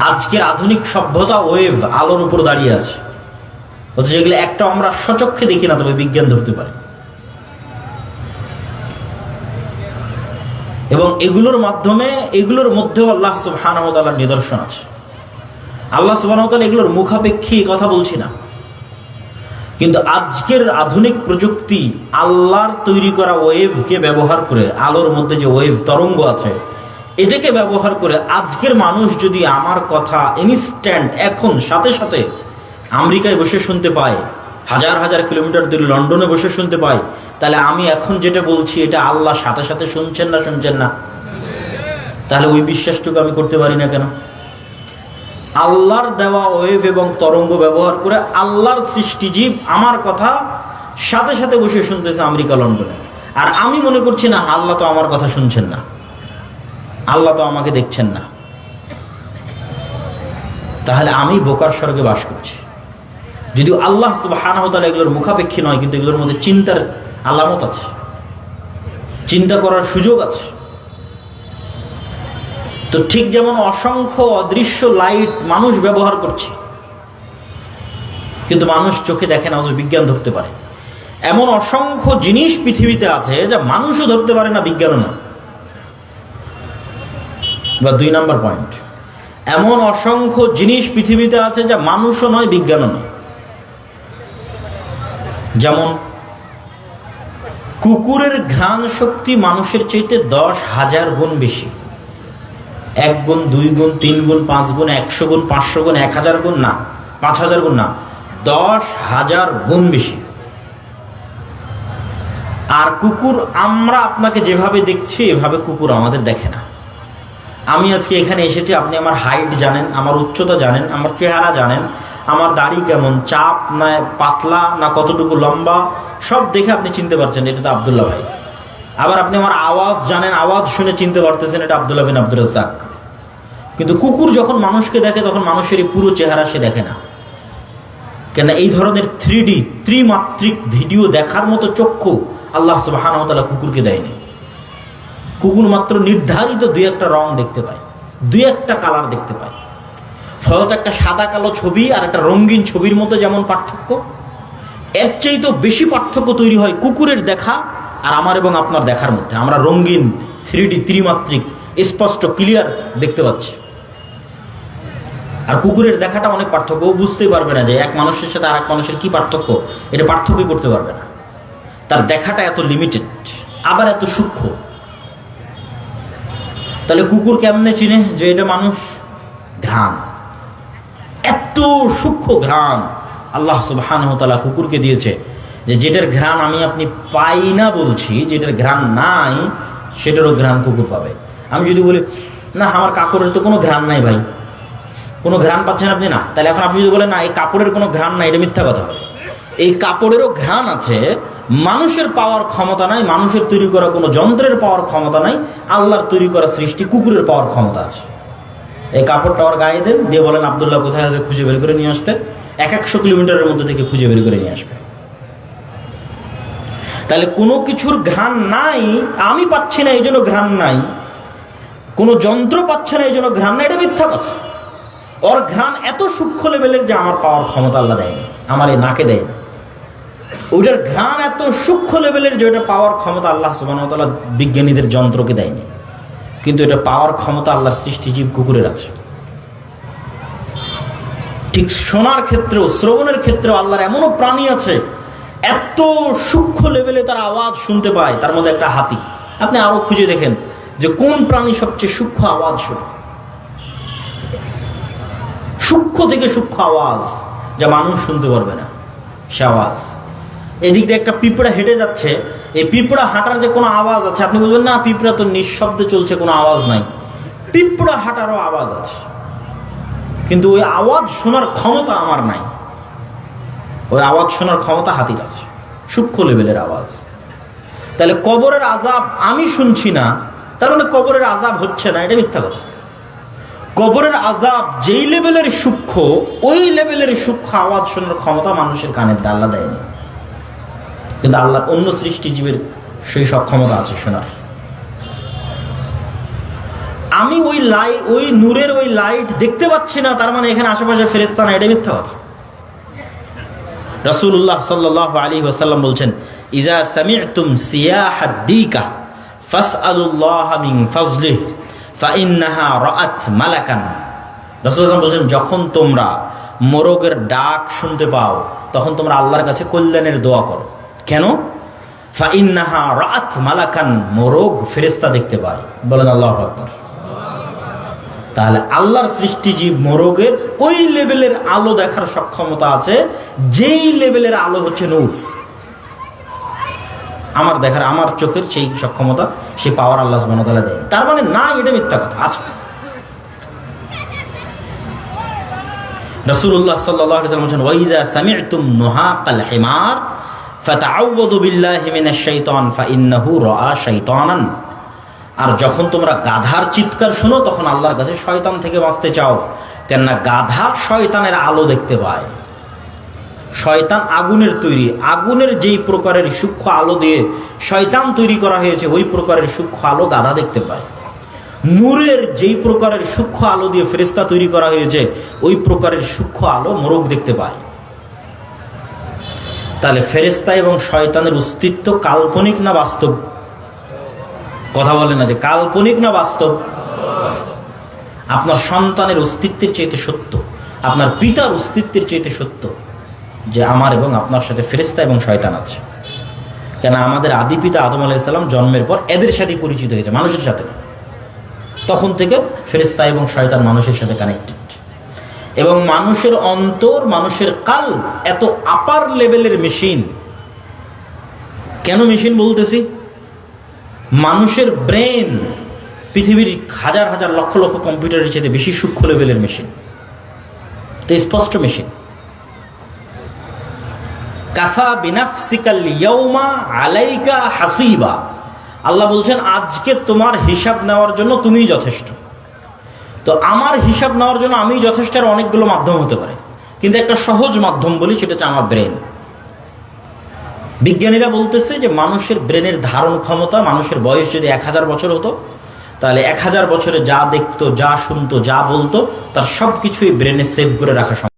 আজকের আধুনিক সভ্যতা ওয়েভ আলোর উপর দাঁড়িয়ে আছে। অথচ এগুলো একটা আমরা সচক্ষে দেখি না, তবে বিজ্ঞান ধরতে পারে। এবং এগুলোর মাধ্যমে, এগুলোর মধ্যেও আল্লাহ সুবাহানতালার নিদর্শন আছে। আল্লাহ সুবাহতাল এগুলোর মুখাপেক্ষী কথা বলছি না। কিন্তু আজকের আধুনিক প্রযুক্তি আল্লাহর তৈরি করা ওয়েভকে ব্যবহার করে, আলোর মধ্যে যে ওয়েভ তরঙ্গ আছে এটাকে ব্যবহার করে আজকের মানুষ যদি আমার কথা ইনস্ট্যান্ট এখন, সাথে সাথে আমেরিকায় বসে শুনতে পায়, হাজার হাজার কিলোমিটার দূরে লন্ডনে বসে শুনতে পাই তাহলে আমি এখন যেটা বলছি, এটা আল্লাহ সাথে সাথে শুনছেন না শুনছেন না? তাহলে ওই বিশ্বাসটুকু আমি করতে পারি না কেন? আল্লাহর দেওয়া ওয়েভ এবং তরঙ্গ ব্যবহার করে আল্লাহর সৃষ্টিজীব আমার কথা সাথে সাথে বসে শুনতেছে আমেরিকা, লন্ডনে। আর আমি মনে করছি না, আল্লাহ তো আমার কথা শুনছেন না। আল্লাহ তো আমাকে দেখছেন না। তাহলে আমি বোকার স্বর্গে বাস করছি। যদিও আল্লাহ সুবাহানহতালা এগুলোর মুখাপেক্ষী নয়, কিন্তু এগুলোর মধ্যে চিন্তার আলামত আছে। চিন্তা করার সুযোগ আছে। তো ঠিক যেমন অসংখ্য অদৃশ্য লাইট মানুষ ব্যবহার করছে, কিন্তু মানুষ চোখে দেখে না বিজ্ঞান ধরতে পারে। এমন অসংখ্য জিনিস পৃথিবীতে আছে যা মানুষও ধরতে পারে না, বিজ্ঞানও না। বা দুই নাম্বার পয়েন্ট এমন অসংখ্য জিনিস পৃথিবীতে আছে যা মানুষও নয়, বিজ্ঞানও নয়। যেমন, কুকুরের ঘ্রাণ শক্তি মানুষের চাইতে দশ হাজার গুণ বেশি। এক গুণ, দুই গুণ, তিন গুণ, পাঁচ গুণ, একশো গুণ, পাঁচশো গুণ, এক হাজার গুণ, না, পাঁচ হাজার গুণ না, দশ হাজার গুণ বেশি। আর কুকুর আমরা আপনাকে যেভাবে দেখছি, এভাবে কুকুর আমাদের দেখে না। আমি আজকে এখানে এসেছি, আপনি আমার হাইট জানেন, আমার উচ্চতা জানেন, আমার চেহারা জানেন, আমার দাড়ি কেমন, চাপ না পাতলা না কতটুকু লম্বা, সব দেখে আপনি চিনতে পারছেন এটা তো আবদুল্লাহ ভাই। আবার আপনি আমার আওয়াজ জানেন, আওয়াজ শুনে চিনতে পারতেছেন এটা আবদুল্লাহ বিন আব্দুল রাজ্জাক। কিন্তু কুকুর যখন মানুষকে দেখে, তখন মানুষের এই পুরো চেহারা সে দেখে না। কেন এই ধরনের থ্রি ডি ত্রিমাত্রিক ভিডিও দেখার মতো চক্ষু আল্লাহ সুবাহানতালা কুকুরকে দেয়নি। কুকুর মাত্র নির্ধারিত দুই একটা রং দেখতে পায়, দুই একটা কালার দেখতে পায়। ফলত একটা সাদা কালো ছবি আর একটা রঙিন ছবির মতো যেমন পার্থক্য, এর চাইতেও বেশি পার্থক্য তৈরি হয় কুকুরের দেখা আর আমার এবং আপনার দেখার মধ্যে। আমরা রঙিন থ্রি ডি ত্রিমাত্রিক স্পষ্ট ক্লিয়ার দেখতে পাচ্ছি। আর কুকুরের দেখাটা অনেক পার্থক্য বুঝতেই পারবে না যে এক মানুষের সাথে আর এক মানুষের কি পার্থক্য, এটা পার্থক্যই করতে পারবে না। তার দেখাটা এত লিমিটেড আবার এত সূক্ষ্ম। তাহলে কুকুর কেমনে চিনে যে এটা মানুষ? ঘ্রাণ। এত সূক্ষ্ম ঘ্রাণ আল্লাহ সুবাহানহতালা কুকুরকে দিয়েছে যে যেটার ঘ্রাণ আমি আপনি পাই না বলছি, যেটার ঘ্রাণ নাই, সেটারও ঘ্রাণ কুকুর পাবে। আমি যদি বলি, না, আমার কাপড়ের তো কোনো ঘ্রাণ নাই ভাই। কোনো ঘ্রাণ পাচ্ছেন আপনি? না। তাহলে এখন আপনি যদি বলেন, না, এই কাপড়ের কোনো ঘ্রাণ নাই, এটা মিথ্যা কথা হবে। এই কাপড়েরও ঘ্রাণ আছে। মানুষের পাওয়ার ক্ষমতা নাই, মানুষের তৈরি করা কোনো যন্ত্রের পাওয়ার ক্ষমতা নাই, আল্লাহর তৈরি করা সৃষ্টি কুকুরের পাওয়ার ক্ষমতা আছে। এই কাপড়টা ওর গায়ে দেন, দিয়ে বলেন, আবদুল্লাহ, কোথায় আছে? খুঁজে বের করে নিয়ে আসতে। এক একশো কিলোমিটারের মধ্যে থেকে খুঁজে বের করে নিয়ে আসবে। তাহলে কোনো কিছুর ঘ্রাণ নাই, আমি পাচ্ছি না, এই জন্য ঘ্রাণ নাই। কোনো যন্ত্র পাচ্ছে না, এই জন্য ঘ্রাণ নাই, এটা মিথ্যা কথা। ওর ঘ্রাণ এত সূক্ষ্ম লেভেলের যে আমার পাওয়ার ক্ষমতা আল্লাহ দেয়নি, আমার এই নাকে দেয়নি। ওইটার ঘ্রাণ এত সূক্ষ্ম লেভেলের যে ওটা পাওয়ার ক্ষমতা আল্লাহ সুবাহতাল্লাহ বিজ্ঞানীদের যন্ত্রকে দেয়নি। কিন্তু এটা পাওয়ার ক্ষমতা আল্লাহর সৃষ্টিজীব কুকুরের আছে। ঠিক শোনার ক্ষেত্রেও, শ্রবণের ক্ষেত্রেও আল্লাহর এমনও প্রাণী আছে, এত সূক্ষ্ম লেভেলে তার আওয়াজ শুনতে পায়, তার মধ্যে একটা হাতি। আপনি আরও খুঁজে দেখেন যে কোন প্রাণী সবচেয়ে সূক্ষ্ম আওয়াজ শোনে। সূক্ষ্ম থেকে সূক্ষ্ম আওয়াজ যা মানুষ শুনতে পারবে না, সে আওয়াজ। এদিক দিয়ে একটা পিঁপড়া হেঁটে যাচ্ছে। এই পিঁপড়া হাঁটার যে কোনো আওয়াজ আছে, আপনি বলবেন, না, পিঁপড়া তো নিঃশব্দে চলছে, কোনো আওয়াজ নাই। পিঁপড়া হাঁটারও আওয়াজ আছে। কিন্তু ওই আওয়াজ শোনার ক্ষমতা আমার নাই। ওই আওয়াজ শোনার ক্ষমতা হাতির আছে। সূক্ষ্ম লেভেলের আওয়াজ। তাহলে কবরের আজাব আমি শুনছি না, তার মানে কবরের আজাব হচ্ছে না, এটা মিথ্যা কথা। কবরের আজাব যেই লেভেলের সূক্ষ্ম, ওই লেভেলের সূক্ষ্ম আওয়াজ শোনার ক্ষমতা মানুষের কানের আল্লাহ দেয়নি। কিন্তু আল্লাহ অন্য সৃষ্টিজীবের সেই সক্ষমতা আছে শোনার আমি ওই লাই, ওই নূরের ওই লাইট দেখতে পাচ্ছি না, তার মানে এখানে আশেপাশে ফেরেস্তা না এটা মিথ্যা কথা। রসুল্লাহ সাল্লাহ আলী ওসাল্লাম বলছেন, ইজা সামি'তুম সিয়াহাদ্দিকা ফাসআলুল্লাহ মিন ফাজলিহ, ফাইন্নাহা রাআত মালাকান। রসুল্লাহ বলছেন, যখন তোমরা মোরগের ডাক শুনতে পাও, তখন তোমরা আল্লাহর কাছে কল্যাণের দোয়া করো। কেন? ফাইন্নাহা রাআত মালাকান মোরগ ফেরেস্তা দেখতে পায়। বলেন আল্লাহ আকবার। তাহলে আল্লাহর সৃষ্টি জীব মোরগের ওই লেভেলের আলো দেখার সক্ষমতা আছে, যেই লেভেলের আলো হচ্ছে নূর। আমার দেখার, আমার চোখের সেই সক্ষমতা, সেই পাওয়ার আল্লাহ তাআলা দেয়। তার মানে না, এটা মিথ্যা কথা। আছে আলাইহি ওয়াসাল্লাম বলেন ওয়াইজা সামি'তুম নুহাকাল হিমার। ফাতাআউযু বিল্লাহি আর যখন তোমরা গাধার চিৎকার শুনো, তখন আল্লাহর কাছে শয়তান থেকে বাঁচতে চাও, কেননা গাধা শয়তানের আলো দেখতে পায়। শয়তান আগুনের তৈরি, আগুনের যেই প্রকারের সূক্ষ্ম আলো দিয়ে শয়তান তৈরি করা হয়েছে, ওই প্রকারের সূক্ষ্ম আলো গাধা দেখতে পায়। নূরের যেই প্রকারের সূক্ষ্ম আলো দিয়ে ফেরিস্তা তৈরি করা হয়েছে, ওই প্রকারের সূক্ষ্ম আলো মোরগ দেখতে পায়। তাহলে ফেরেস্তা এবং শয়তানের অস্তিত্ব কাল্পনিক না বাস্তব? কথা বলে না যে কাল্পনিক না বাস্তব? আপনার সন্তানের অস্তিত্বের চাইতে সত্য, আপনার পিতার অস্তিত্বের চাইতে সত্য যে আমার এবং আপনার সাথে ফেরেস্তা এবং শয়তান আছে। কেন আমাদের আদি পিতা আদম আলাইসাল্লাম জন্মের পর এদের সাথে পরিচিত হয়েছে, মানুষের সাথে তখন থেকে ফেরেস্তা এবং শয়তান মানুষের সাথে কানেক্টেড এবং মানুষের অন্তর, মানুষের কাল এত আপার লেভেলের মেশিন কেন মেশিন বলতেছি? মানুষের ব্রেন পৃথিবীর হাজার হাজার লক্ষ লক্ষ কম্পিউটারের চেয়ে বেশি সূক্ষ্ম লেভেলের মেশিন তো স্পষ্ট মেশিন কাফা বিনাফসিকাল ইয়ৌমা আলাইকা হাসিবা। আল্লাহ বলছেন, আজকে তোমার হিসাব নেওয়ার জন্য তুমিই যথেষ্ট। তো আমার হিসাব নেওয়ার জন্য আমি যথেষ্ট আর অনেকগুলো মাধ্যম হতে পারে। কিন্তু একটা সহজ মাধ্যম বলি, সেটা হচ্ছে আমার ব্রেন। বিজ্ঞানীরা বলতেছে যে মানুষের ব্রেনের ধারণ ক্ষমতা মানুষের বয়স যদি এক হাজার বছর হতো, তাহলে এক হাজার বছরে যা দেখতো, যা শুনতো, যা বলতো, তার সব কিছুই ব্রেনে সেভ করে রাখা সম্ভব।